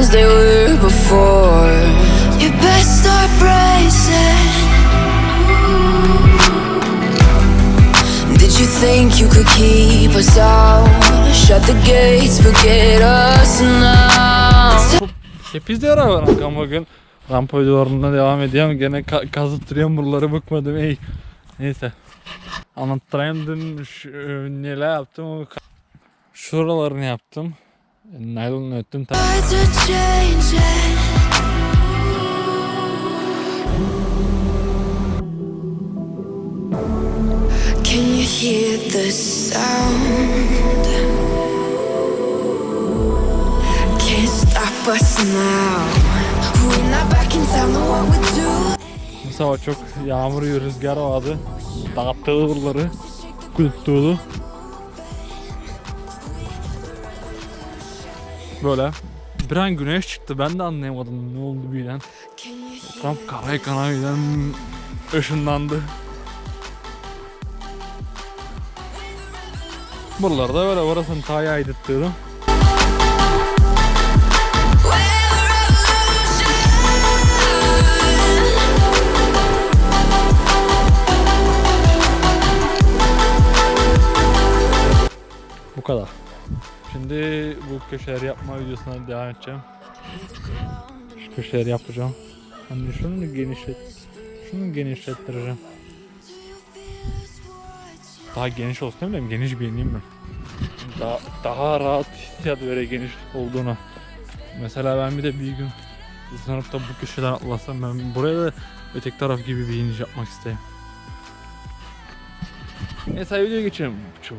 as they were before. You best start bracing. Did you think you could keep us out? Shut the gates, forget us now. Hepinize merhaba Hakan bugün rampa videolarına devam ediyorum. Gene ka- kazıttırıyorum buraları bıkmadım ey. Neyse. Anlattırayım dün neler yaptım. Şuralarını yaptım. Naylon öttüm. Ta- Tides are changing. Can you hear the sound? Can't stop us now. Bu sabah çok yağmur rüzgar vardı. Dağıttı buraları. Kuttuğu. Böyle. Bir an güneş çıktı. Ben de anlayamadım ne oldu birden. Tam karay kanayla ışınlandı. Buralarda böyle orasını taya aydırttırdım. Bu kadar. Şimdi bu köşeleri yapma videosuna devam edeceğim. Şu köşeleri yapacağım. Hani şunu genişlet. Şunu genişlettireceğim. Daha geniş olsun değil mi? Geniş bir ineyim ben. Daha, daha rahat hissiyat vere geniş olduğuna. Mesela ben bir de bir gün sınıfta bu köşeden atlasam ben buraya da öteki taraf gibi bir iniş yapmak isterim. Neyse videoya geçelim. Çok.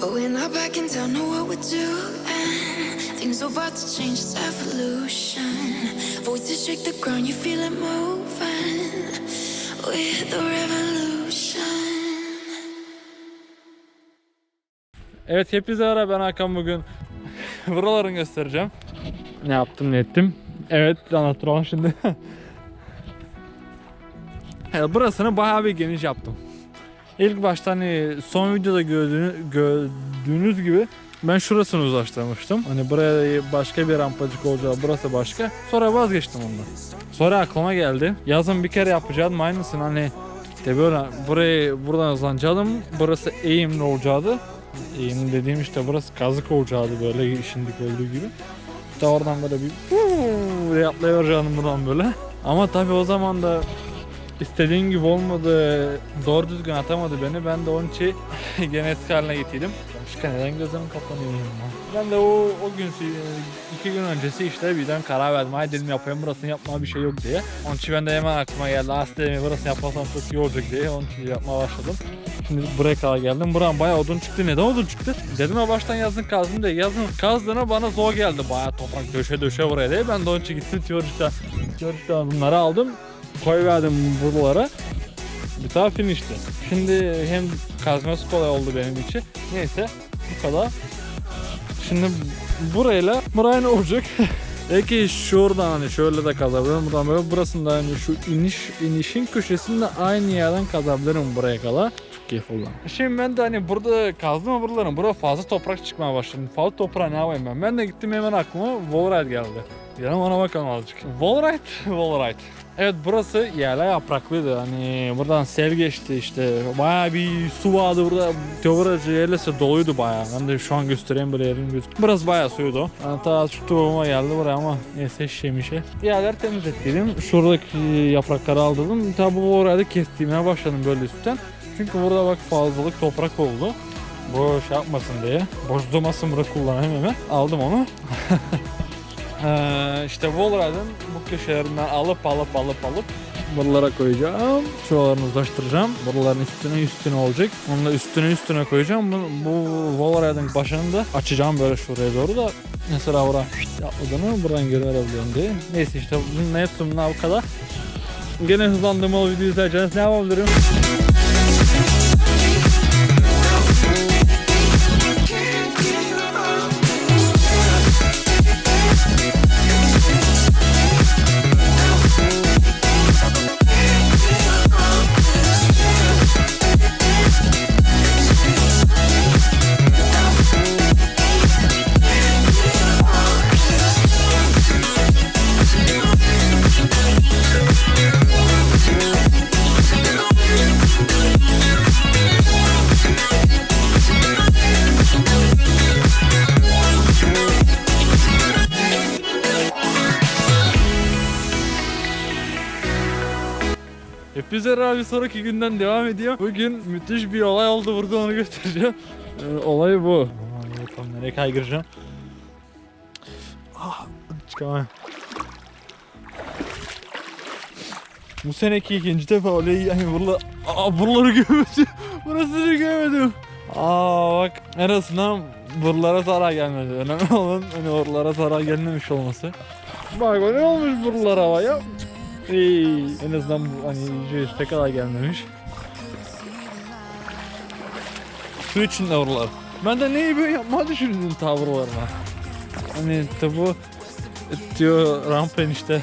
We're not back in town, know what we're doing. Things are about to change, it's evolution. Voices shake the ground, you feel it moving. We're the revolution. Evet hepinize merhaba ben Hakan bugün buralarını göstereceğim. Ne yaptım ne ettim. Evet anlatıyorum şimdi. burasını bayağı bir geniş yaptım. İlk başta hani son videoda gördüğünüz, gördüğünüz gibi ben şurasını uzlaştırmıştım. Hani buraya başka bir rampacık olacağı burası başka. Sonra vazgeçtim ondan. Sonra aklıma geldi. Yazın bir kere yapacağım aynısını hani işte böyle burayı buradan uzanacaktım. Burası eğimli olacaktı. Eğimli dediğim işte burası kazık olacaktı böyle şimdiki olduğu gibi. İşte oradan böyle bir diye atlayıvereceğim buradan böyle. Ama tabii o zaman da istediğim gibi olmadı. Doğru düzgün atamadı beni. Ben de onun için gene eski haline getirdim. Başka neden gözlerim kapanıyor ya? Ben de o, o gün iki gün öncesi işte birden karar verdim. Haydi dedim yapayım burasını yapma bir şey yok diye. Onun için ben de hemen aklıma geldi. Aslında dedim burasını yaparsam çok iyi olacak diye. Onun için yapmaya başladım. Şimdi buraya kadar geldim. Buram bayağı odun çıktı. Neden odun çıktı? Dedim ya baştan yazın kazdım diye. Yazın kazdığına bana zor geldi. Bayağı toprak döşe döşe buraya diye. Ben de onun için gittim teorikte. Teorikte bunları aldım. Koyverdim buralara. Bir daha finişti. Şimdi hem kazması kolay oldu benim için. Neyse bu kadar. Şimdi burayla buraya ne olacak? Belki şuradan hani şöyle de kazabilirim. Buradan böyle burasında hani şu iniş inişin köşesinde aynı yerden kazabilirim buraya kadar. Çok keyif oldu. Şimdi ben de hani burada kazdım ama buraların burada fazla toprak çıkmaya başladı. Fazla toprağı ne yapayım ben? Ben de gittim hemen aklıma Wallride geldi. Gelin ona bakalım azıcık. Wallride, Wallride. Evet burası yerler yapraklıydı. Hani buradan sel geçti işte. Bayağı bir su vardı burada. Teobracı yerlese doluydu bayağı. Ben de şu an göstereyim böyle yerin göz. Burası bayağı suydu. Hatta azıcık tuğuma geldi buraya ama neyse şeymişe. Yerler temizlettim. Şuradaki yaprakları aldım. Tabi bu orada kestiğime başladım böyle üstten. Çünkü burada bak fazlalık toprak oldu. Şey yapmasın diye. Boş durmasın burada kullanayım hemen. Aldım onu. Ee, işte Wallride'ın bu köşelerinden alıp alıp alıp alıp buralara koyacağım. Şuralarını uzlaştıracağım. Buraların üstüne üstüne olacak. Onu da üstüne üstüne koyacağım. Bu, bu Wallride'ın başını da açacağım böyle şuraya doğru da mesela bura yapmadığını buradan görebiliyorum diye. Neyse işte bunun hepsi bunlar bu kadar. Gene hızlandığım o videoyu izleyeceğiz. Ne yapabilirim? Hepinize abi sonraki günden devam ediyor. Bugün müthiş bir olay oldu burada onu göstereceğim. Ee, olay bu. Aman bakalım nereye kaygıracağım. Ah, çıkamam. Bu seneki ikinci defa olay yani burada Aa buraları görmedim. Burasını görmedim. Aa bak en azından buralara zarar gelmedi. Önemli olan hani oralara zarar gelmemiş olması. Bak ne olmuş buralara havaya. İyi, en azından bu hani üste kadar gelmemiş. Su içinde oralar. Ben de neyi böyle yapma düşündüm tavırlarına. Hani tabu diyor rampen işte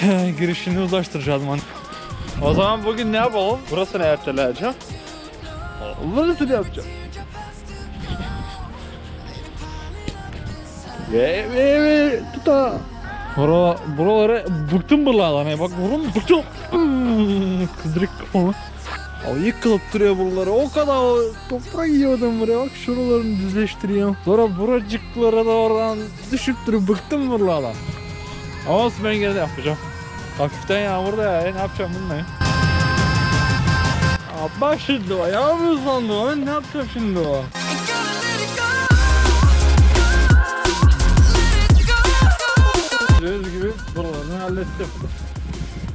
girişini uzlaştıracağım hani. O zaman bugün ne yapalım? Burasını erteleyeceğim. Burasını yapacağım. Ve ve ve tuta. Bura, buraları bıktım buralardan bak buram bıktım. Kızdırık onu. Abi yıkılıp duruyor buraları. O kadar toprak yiyordum buraya. Bak şuralarını düzleştiriyorum. Sonra buracıklara da oradan düşüp durup bıktım buralardan. Ama olsun ben gene de yapacağım. Hafiften yağmur da ya. Ne yapacağım bununla ya? Bak şimdi o. Yağmur uzandı o. Ben ne yapacağım şimdi o?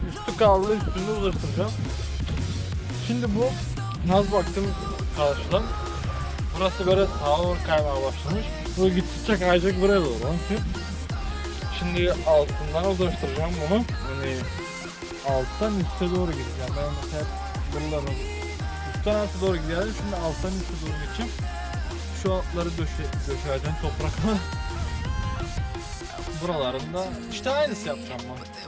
Üstü kaldı, üstünü uzatacağım. Şimdi bu naz baktım karşıdan. Burası böyle doğru kaymaya başlamış. Bu gittikçe kayacak buraya doğru. İçin Şimdi altından uzlaştıracağım bunu. Hani alttan üste doğru gideceğim. Ben mesela buraları üstten alta doğru gidiyorum. Şimdi alttan üste doğru gideceğim. Şu altları döşe, döşeyeceğim toprakla. Buralarında işte aynısı yapacağım ben.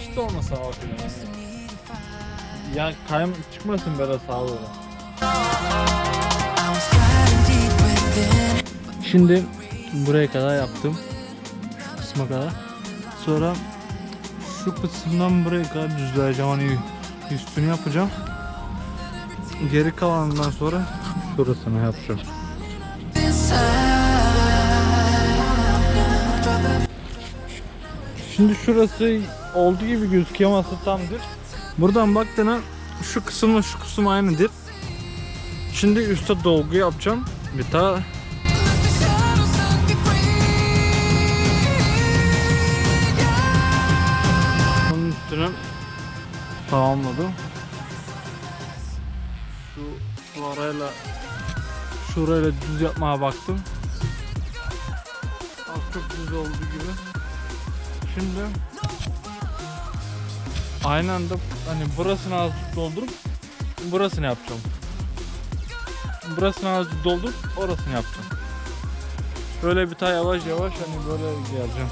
İşte olmasa bakıyor yani. Ya kayım çıkmasın böyle sağa doğru. Şimdi buraya kadar yaptım. Şu kısma kadar. Sonra şu kısımdan buraya kadar düzleyeceğim. Hani üstünü yapacağım. Geri kalanından sonra şurasını yapacağım. Şimdi şurası olduğu gibi gözüküyor ama aslında tamdır. Buradan baktığına şu kısımla şu kısım aynıdır. Şimdi üstte dolgu yapacağım. Bir daha Onun üstüne tamamladım. Şu, şu arayla şurayla düz yapmaya baktım. Az çok düz olduğu gibi. Şimdi aynı anda hani burasını azıcık doldurup burasını yapacağım. Burasını azıcık doldurup orasını yapacağım. Böyle bir tane yavaş yavaş hani böyle geleceğim.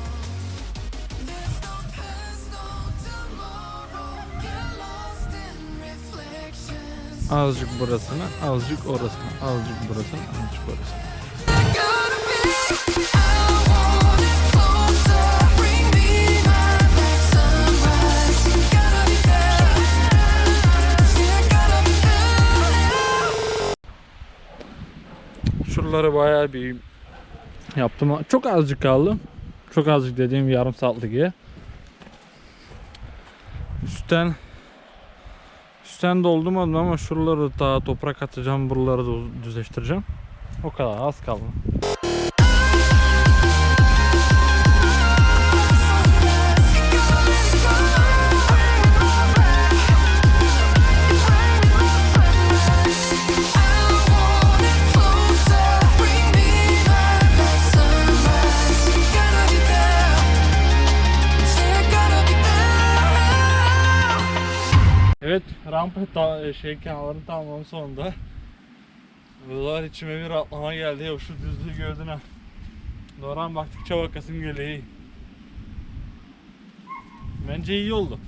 Azıcık burasını, azıcık orasını, azıcık burasını, azıcık orasını. Buraları bayağı bir yaptım. Çok azıcık kaldı. Çok azıcık dediğim yarım saatlik ya. Üstten üstten doldurmadım ama şuraları daha toprak atacağım. Buraları da düzleştireceğim. O kadar az kaldı. Evet rampa ta- şey kenarların tamamının sonunda. Buralar içime bir rahatlama geldi ya şu düzlüğü gördün ha. Doğran baktıkça bakasım geliyor. Bence iyi oldu.